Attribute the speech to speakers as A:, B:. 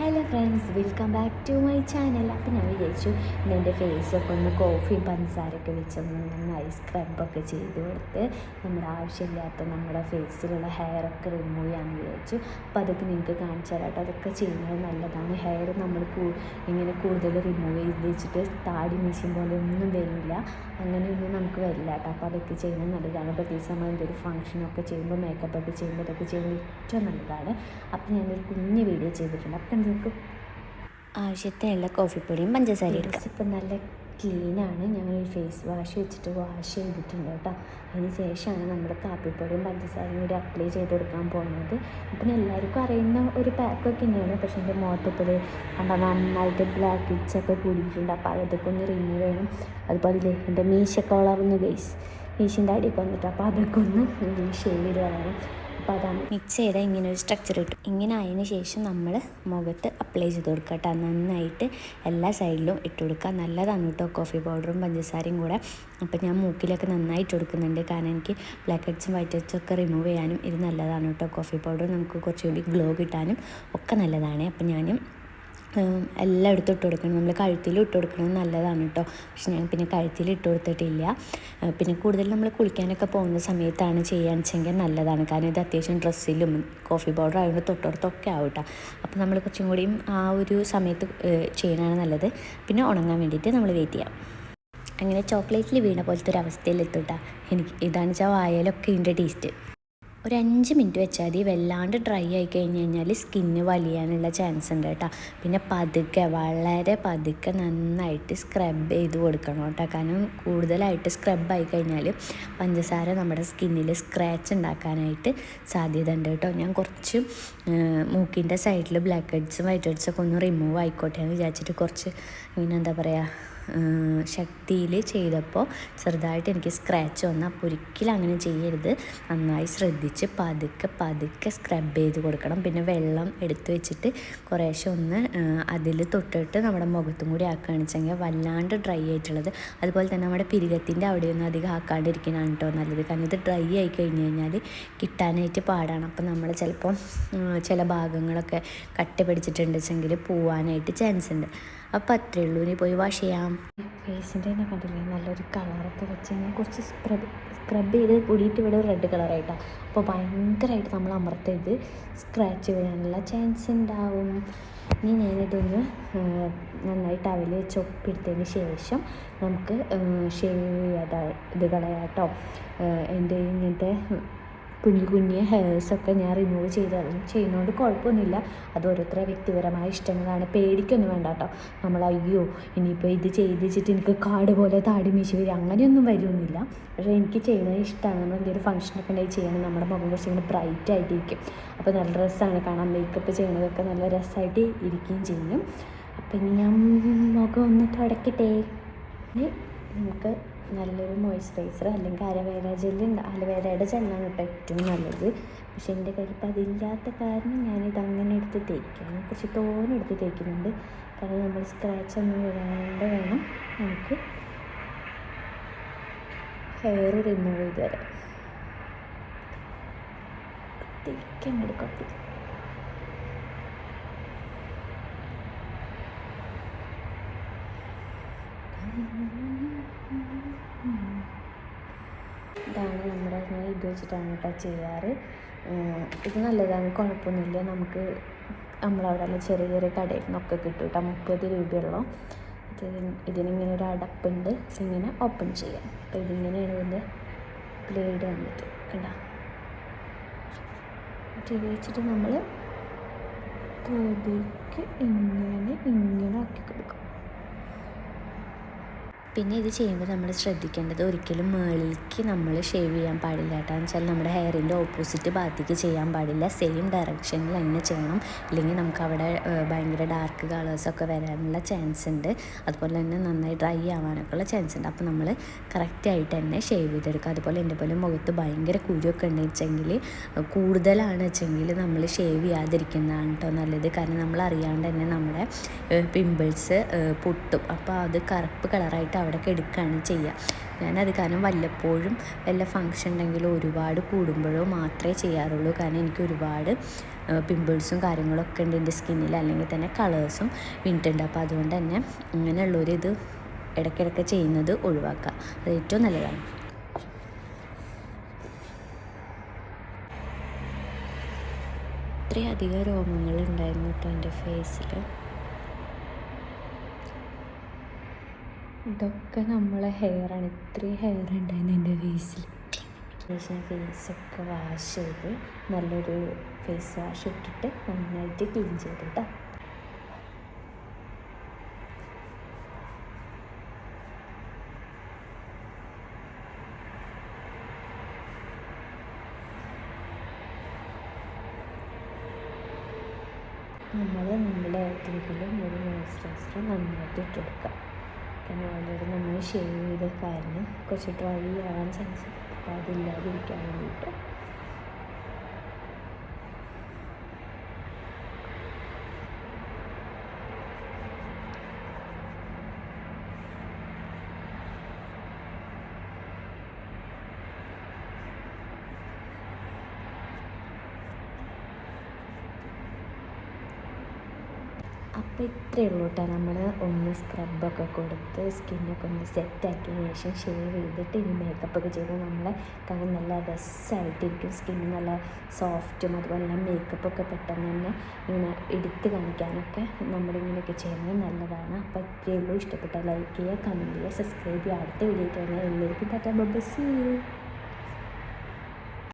A: Hello friends welcome back to my channel അപ്പോൾ ഞാൻ വിചാരിച്ചു എന്റെ ഫേസൊക്കെ ഒന്ന് കോഫി പഞ്ചസാരൊക്കെ വെച്ചൊന്ന് നന്നായി സ്ക്രബൊക്കെ ചെയ്ത് കൊടുത്ത് നമ്മുടെ ആവശ്യമില്ലാത്ത നമ്മുടെ ഫേസിലുള്ള ഹെയറൊക്കെ റിമൂവ് ചെയ്യാമെന്ന് വിചാരിച്ചു. അപ്പോൾ അതൊക്കെ നിങ്ങൾക്ക് കാണിച്ചു തരാട്ടോ അതൊക്കെ ചെയ്യുന്നത് നല്ലതാണ്. ഹെയർ നമ്മൾ ഇങ്ങനെ കൂടുതൽ റിമൂവ് ചെയ്ത് വെച്ചിട്ട് താടി മീശും പോലെ ഒന്നും വരില്ല. അങ്ങനെയൊന്നും നമുക്ക് വരില്ല കേട്ടോ. അപ്പോൾ അതൊക്കെ ചെയ്യുന്നത് നല്ലതാണ്. പ്രത്യേകിച്ച് നമ്മൾ എന്തൊരു ഫംഗ്ഷനൊക്കെ ചെയ്യുമ്പോൾ മേക്കപ്പ് ഒക്കെ ചെയ്യുമ്പോൾ ഇതൊക്കെ ചെയ്യുന്നത് ഏറ്റവും നല്ലതാണ്. അപ്പോൾ ഞാനൊരു കുഞ്ഞ് വീഡിയോ ചെയ്തിട്ടുണ്ട്. അപ്പം നിങ്ങൾക്ക്
B: ആവശ്യത്തിനുള്ള കോഫിപ്പൊടിയും പഞ്ചസാരയും എടുക്കാം.
A: ഇപ്പം നല്ല ക്ലീനാണ് ഞങ്ങളൊരു ഫേസ് വാഷ് വെച്ചിട്ട് വാഷ് ചെയ്തിട്ടുണ്ട് കേട്ടോ. അതിന് ശേഷമാണ് നമ്മൾ കാപ്പിപ്പൊടിയും പഞ്ചസാരയും കൂടി അപ്ലൈ ചെയ്ത് കൊടുക്കാൻ പോകുന്നത്. അപ്പം എല്ലാവർക്കും അറിയുന്ന ഒരു പാക്കൊക്കെ തന്നെയാണ്. പക്ഷേ എന്റെ മുഖത്തപ്പോൾ കണ്ട? നന്നായിട്ട് ബ്ലാക്ക് ഇച്ചൊക്കെ കൂടിയിട്ടുണ്ട്. അപ്പോൾ അതൊക്കെ ഒന്ന് റിമൂവ് ചെയ്യണം. അതുപോലെ എന്റെ മീശൊക്കെ വളർന്നു ഗൈസ് മീശിന്റെ അടിയൊക്കെ വന്നിട്ട് അപ്പോൾ അതൊക്കെ ഒന്ന് ഷേവ് ചെയ്ത് അപ്പോൾ അതാണ്.
B: മിക്സ് ചെയ്താൽ ഇങ്ങനെ ഒരു സ്ട്രക്ചർ കിട്ടും. ഇങ്ങനെ ആയതിനു ശേഷം നമ്മൾ മുഖത്ത് അപ്ലൈ ചെയ്ത് കൊടുക്കുക കേട്ടോ നന്നായിട്ട് എല്ലാ സൈഡിലും ഇട്ട് കൊടുക്കുക നല്ലതാണ് കേട്ടോ കോഫി പൗഡറും പഞ്ചസാരയും കൂടെ. അപ്പോൾ ഞാൻ മൂക്കിലൊക്കെ നന്നായിട്ട് കൊടുക്കുന്നുണ്ട് കാരണം എനിക്ക് ബ്ലാക്ക് ഹെഡ്സും വൈറ്റ് ഹെഡ്സും ഒക്കെ റിമൂവ് ചെയ്യാനും ഇത് നല്ലതാണ് കേട്ടോ കോഫി പൗഡർ നമുക്ക് കുറച്ചുകൂടി ഗ്ലോ കിട്ടാനും ഒക്കെ നല്ലതാണ്. അപ്പോൾ ഞാനും എല്ലായിടത്തും ഇട്ട് കൊടുക്കണം. നമ്മൾ കഴുത്തിൽ ഇട്ട് കൊടുക്കുന്നത് നല്ലതാണ് കേട്ടോ പക്ഷെ ഞാൻ പിന്നെ കഴുത്തിൽ ഇട്ട് കൊടുത്തിട്ടില്ല. പിന്നെ കൂടുതൽ നമ്മൾ കുളിക്കാനൊക്കെ പോകുന്ന സമയത്താണ് ചെയ്യാന്ന് വെച്ചെങ്കിൽ നല്ലതാണ്. കാരണം ഇത് അത്യാവശ്യം ഡ്രസ്സിലും കോഫി പൗഡർ ആയതുകൊണ്ട് തൊട്ടടുത്തൊക്കെ ആവും കേട്ടോ അപ്പോൾ നമ്മൾ കുറച്ചും കൂടിയും ആ ഒരു സമയത്ത് ചെയ്യണതാണ് നല്ലത്. പിന്നെ ഉണങ്ങാൻ വേണ്ടിയിട്ട് നമ്മൾ വെയിറ്റ് ചെയ്യാം. അങ്ങനെ ചോക്ലേറ്റിൽ വീണ പോലത്തെ ഒരു അവസ്ഥയിലെത്തുട്ടാ എനിക്ക് ഇതാണ് വെച്ചാൽ വായലൊക്കെ ഇതിന്റെ ടേസ്റ്റ് ഒരു അഞ്ച് മിനിറ്റ് വെച്ചാൽ മതി. വല്ലാണ്ട് ഡ്രൈ ആയി കഴിഞ്ഞ് കഴിഞ്ഞാൽ സ്കിന്ന് വലിയാനുള്ള ചാൻസ് ഉണ്ട് കേട്ടോ. പിന്നെ പതുക്കെ വളരെ പതുക്കെ നന്നായിട്ട് സ്ക്രബ് ചെയ്ത് കൊടുക്കണം കേട്ടോ. കാരണം കൂടുതലായിട്ട് സ്ക്രബ് ആയി കഴിഞ്ഞാൽ പഞ്ചസാര നമ്മുടെ സ്കിന്നിൽ സ്ക്രാച്ച് ഉണ്ടാക്കാനായിട്ട് സാധ്യത ഉണ്ട് കേട്ടോ. ഞാൻ കുറച്ച് മൂക്കിന്റെ സൈഡിൽ ബ്ലാക്ക് ഹെഡ്സും വൈറ്റ് ഹെഡ്സൊക്കെ ഒന്ന് റിമൂവ് ആയിക്കോട്ടെ എന്ന് വിചാരിച്ചിട്ട് കുറച്ച് ഇങ്ങനെ എന്താ പറയുക ശക്തിയിൽ ചെയ്തപ്പോൾ ചെറുതായിട്ട് എനിക്ക് സ്ക്രാച്ച് വന്നു. അപ്പോൾ ഒരിക്കലും അങ്ങനെ ചെയ്യരുത്. നന്നായി ശ്രദ്ധിച്ച് പതുക്കെ പതുക്കെ സ്ക്രബ് ചെയ്ത് കൊടുക്കണം. പിന്നെ വെള്ളം എടുത്ത് വെച്ചിട്ട് കുറേശ്ശെ ഒന്ന് അതിൽ തൊട്ടിട്ട് നമ്മുടെ മുഖത്തും കൂടി ആക്കുകയാണെന്ന് വല്ലാണ്ട് ഡ്രൈ ആയിട്ടുള്ളത്. അതുപോലെ തന്നെ നമ്മുടെ പിരികത്തിന്റെ അവിടെയൊന്നും അധികം ആക്കാണ്ടിരിക്കുന്നതാണ് കേട്ടോ നല്ലത്. കാരണം ഇത് ഡ്രൈ ആയി കഴിഞ്ഞ് കഴിഞ്ഞാൽ കിട്ടാനായിട്ട് പാടാണ്. അപ്പോൾ നമ്മൾ ചിലപ്പം ചില ഭാഗങ്ങളൊക്കെ കട്ട പിടിച്ചിട്ടുണ്ടെങ്കിൽ പോവാനായിട്ട് ചാൻസ് ഉണ്ട്. അപ്പോൾ അത്രേ ഉള്ളൂ. ഇനി പോയി വാഷ് ചെയ്യാം.
A: ഫേസിന്റെ തന്നെ കണ്ടില്ലേ? നല്ലൊരു കളറൊക്കെ വെച്ച് ഞാൻ കുറച്ച് സ്ക്രബ് സ്ക്രബ് ചെയ്ത് കൂടിയിട്ട് ഇവിടെ റെഡ് കളറായിട്ടാണ് അപ്പോൾ ഭയങ്കരമായിട്ട് നമ്മൾ അമർത്തത് സ്ക്രാച്ച് വീഴാനുള്ള ചാൻസ് ഉണ്ടാവും ഇനി ഞാനിതൊന്ന് നന്നായിട്ട് അവൽ വെച്ച് ഒപ്പിയെടുത്തതിന് ശേഷം നമുക്ക് ഷേവ് ചെയ്യാതെ ഇത് കളയാട്ടോ എന്റെ ഇങ്ങനത്തെ കുഞ്ഞു കുഞ്ഞു ഹെയർസൊക്കെ ഞാൻ റിമൂവ് ചെയ്ത് ചെയ്യുന്നതുകൊണ്ട് കുഴപ്പമൊന്നുമില്ല അത് ഓരോരുത്തരുടെ വ്യക്തിപരമായ ഇഷ്ടങ്ങളാണ്. പേടിക്കൊന്നും വേണ്ട കേട്ടോ. നമ്മൾ അയ്യോ ഇനിയിപ്പോൾ ഇത് ചെയ്തിച്ചിട്ട് എനിക്ക് കാട് പോലെ താടി മീശ വരും. അങ്ങനെയൊന്നും വരുമൊന്നുമില്ല പക്ഷേ എനിക്ക് ചെയ്യുന്നത് ഇഷ്ടമാണ് നമ്മൾ എന്തെങ്കിലും ഫംഗ്ഷനൊക്കെ ഉണ്ടെങ്കിൽ ചെയ്യണം. നമ്മുടെ മുഖം കുറച്ച് ഇങ്ങനെ ബ്രൈറ്റ് ആയിട്ടിരിക്കും. അപ്പോൾ നല്ല രസമാണ് കാണാൻ. മേക്കപ്പ് ചെയ്യുന്നതൊക്കെ നല്ല രസമായിട്ട് ഇരിക്കുകയും ചെയ്യും. അപ്പം ഇനി ഞാൻ മുഖം ഒന്ന് തുടക്കട്ടെ. നമുക്ക് നല്ലൊരു മോയ്സ്ചറൈസർ അല്ലെങ്കിൽ അലവേര ജെല്ലുണ്ട് അലവേരയുടെ ജെല്ലാണ് കേട്ടോ ഏറ്റവും നല്ലത്. പക്ഷേ എന്റെ കയ്യിൽ ഇപ്പോൾ അതില്ലാത്ത കാരണം ഞാനിത് അങ്ങനെ എടുത്ത് തേക്കുകയാണ്. കുറച്ച് തോനെ എടുത്ത് തേക്കുന്നുണ്ട്. കാരണം നമ്മൾ സ്ക്രാച്ച് ഒന്നും വരാണ്ട് വേണം നമുക്ക് ഹെയർ റിമൂവ് ചെയ്ത് തരാം കത്തി ഇതാണ് നമ്മുടെ ഞാൻ ഇത് വെച്ചിട്ടാണ് കേട്ടോ ചെയ്യാറ്. ഇത് നല്ലതാണ്. കുഴപ്പമൊന്നുമില്ല. നമുക്ക് നമ്മളവിടെ ചെറിയ ചെറിയ കടയിൽ നിന്നൊക്കെ കിട്ടും കേട്ടോ മുപ്പത് രൂപയുള്ളൂ. ഇതിന് ഇതിനിങ്ങനെ ഒരു അടപ്പുണ്ട്. ഇങ്ങനെ ഓപ്പൺ ചെയ്യാം. അപ്പോൾ ഇതിങ്ങനെയാണ് ഇതിന്റെ ബ്ലേഡ് വന്നിട്ട് കണ്ടോ. ഇത് വെച്ചിട്ട് നമ്മൾ പതുക്കെ ഇങ്ങനെ ഇങ്ങനെ ആക്കി കൊടുക്കും.
B: പിന്നെ ഇത് ചെയ്യുമ്പോൾ നമ്മൾ ശ്രദ്ധിക്കേണ്ടത് ഒരിക്കലും മേളിലേക്ക് നമ്മൾ ഷേവ് ചെയ്യാൻ പാടില്ല കേട്ടോ. എന്ന് വെച്ചാൽ നമ്മുടെ ഹെയറിന്റെ ഓപ്പോസിറ്റ് ഭാഗത്തേക്ക് ചെയ്യാൻ പാടില്ല. സെയിം ഡയറക്ഷനിൽ തന്നെ ചെയ്യണം. ഇല്ലെങ്കിൽ നമുക്ക് അവിടെ ഭയങ്കര ഡാർക്ക് കളേഴ്സൊക്കെ വരാനുള്ള ചാൻസ് ഉണ്ട്. അതുപോലെ തന്നെ നന്നായി ഡ്രൈ ആവാനൊക്കെ ഉള്ള ചാൻസ് ഉണ്ട്. അപ്പോൾ നമ്മൾ കറക്റ്റായിട്ട് തന്നെ ഷേവ് ചെയ്തെടുക്കുക. അതുപോലെ എന്റെ പോലെ മുഖത്ത് ഭയങ്കര കുരുവൊക്കെ ഉണ്ട് വെച്ചെങ്കിൽ കൂടുതലാണ് വെച്ചെങ്കിൽ നമ്മൾ ഷേവ് ചെയ്യാതിരിക്കുന്നതാണ് കേട്ടോ നല്ലത്. കാരണം നമ്മൾ അറിയാണ്ട് തന്നെ നമ്മുടെ പിമ്പിൾസ് പൊട്ടും. അപ്പോൾ അത് കറുപ്പ് കളറായിട്ട് അവിടെ എടുക്കുകയാണ് ചെയ്യുക ഞാനത് കാരണം വല്ലപ്പോഴും വല്ല ഫങ്ഷൻ ഉണ്ടെങ്കിലും ഒരുപാട് കൂടുമ്പോഴോ മാത്രമേ ചെയ്യാറുള്ളൂ. കാരണം എനിക്ക് ഒരുപാട് പിമ്പിൾസും കാര്യങ്ങളൊക്കെ ഉണ്ട് എന്റെ സ്കിന്നിൽ അല്ലെങ്കിൽ തന്നെ കളേഴ്സും വീണിട്ടുണ്ട് അപ്പോൾ അതുകൊണ്ട് തന്നെ ഇങ്ങനെയുള്ളൊരിത് ഇടയ്ക്കിടയ്ക്ക് ചെയ്യുന്നത് ഒഴിവാക്കുക. അത് ഏറ്റവും നല്ലതാണ്. ഇത്രയധികം രോഗങ്ങൾ ഉണ്ടായിരുന്നു കേട്ടോ എന്റെ ഫേസിൽ
A: ഇതൊക്കെ നമ്മളെ ഹെയറാണ് ഇത്രയും ഹെയർ ഉണ്ടായിരുന്നു എന്റെ ഫേസിൽ ശേഷം ഫേസൊക്കെ വാഷ് ചെയ്ത് നല്ലൊരു ഫേസ് വാഷ് ഇട്ടിട്ട് നന്നായിട്ട് ക്ലീൻ ചെയ്ത് കേട്ടോ നമ്മൾ നമ്മുടെ ഏതെങ്കിലും ഒരു മോയ്സ്ചറൈസർ നന്നായിട്ട് ഇട്ടെടുക്കുക കാരണം വന്നിട്ട് നമ്മൾ ഷേവ് ചെയ്ത കാരണം കുറച്ച് ഡ്രൈ ആവാൻ ചാൻസ് അതില്ലാതിരിക്കാൻ വേണ്ടിയിട്ട്. അപ്പോൾ ഇത്രയേ ഉള്ളൂ കേട്ടോ നമ്മൾ ഒന്ന് സ്ക്രബൊക്കെ കൊടുത്ത് സ്കിന്നൊക്കെ ഒന്ന് സെറ്റാക്കിയതിന് ശേഷം ഷേവ് ചെയ്തിട്ട് ഇനി മേക്കപ്പൊക്കെ ചെയ്ത് നമ്മളെ കാണാൻ നല്ല രസമായിട്ടിരിക്കും സ്കിന്ന് നല്ല സോഫ്റ്റും അതുപോലെ തന്നെ മേക്കപ്പൊക്കെ പെട്ടെന്ന് തന്നെ ഇങ്ങനെ എടുത്ത് കാണിക്കാനൊക്കെ നമ്മളിങ്ങനെയൊക്കെ ചെയ്യുന്നത് നല്ലതാണ്. അപ്പോൾ ഇത്രയേ ഉള്ളൂ. ഇഷ്ടപ്പെട്ട ലൈക്ക് ചെയ്യുക കമന്റ് ചെയ്യുക സബ്സ്ക്രൈബ് ചെയ്യുക. അടുത്ത വീഡിയോ തന്നെ എല്ലാവർക്കും തട്ടാ ബബ്ബ സീ